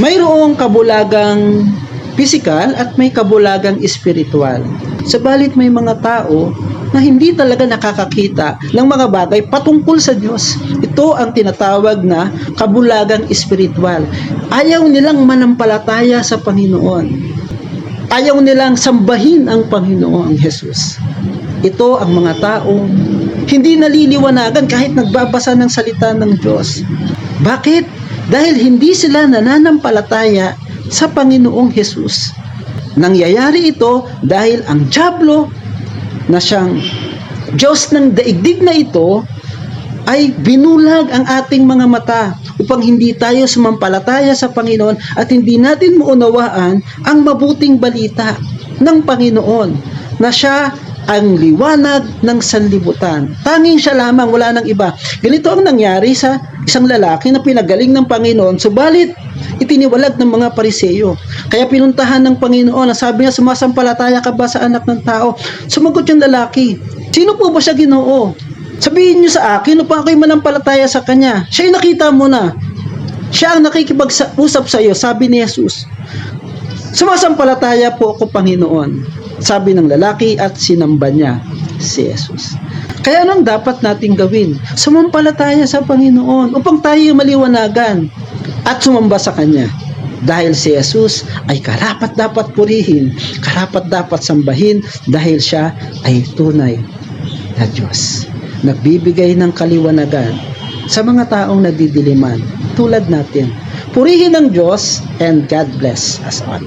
Mayroong kabulagang physical at may kabulagang espiritual. Sabalit may mga tao na hindi talaga nakakakita ng mga bagay patungkol sa Diyos. Ito ang tinatawag na kabulagang espiritual. Ayaw nilang manampalataya sa Panginoon. Ayaw nilang sambahin ang Panginoong Jesus. Ito ang mga taong hindi naliliwanagan kahit nagbabasa ng salita ng Diyos. Bakit? Dahil hindi sila nananampalataya sa Panginoong Jesus. Nangyayari ito dahil ang Diablo na siyang Diyos ng daigdig na ito ay binulag ang ating mga mata upang hindi tayo sumampalataya sa Panginoon at hindi natin maunawaan ang mabuting balita ng Panginoon na siya ang liwanag ng sanlibutan. Tanging siya lamang, wala nang iba. Ganito ang nangyari sa isang lalaki na pinagaling ng Panginoon, subalit itiniwalag ng mga pariseyo. Kaya pinuntahan ng Panginoon, na sabi niya, sumasampalataya ka ba sa anak ng tao? Sumagot yung lalaki, sino po ba siya ginoo? Sabihin niyo sa akin upang ako'y manampalataya sa kanya. Siya'y nakita mo na. Siya ang nakikipag-usap sa iyo, sabi ni Jesus. Sumasampalataya po ako, Panginoon. Sabi ng lalaki at sinamba niya si Jesus. Kaya anong dapat nating gawin? Sumampalataya sa Panginoon upang tayo maliwanagan at sumamba sa Kanya. Dahil si Jesus ay karapat dapat purihin, karapat dapat sambahin dahil siya ay tunay na Diyos. Nagbibigay ng kaliwanagan sa mga taong nagdidiliman tulad natin. Purihin ang Diyos and God bless us all.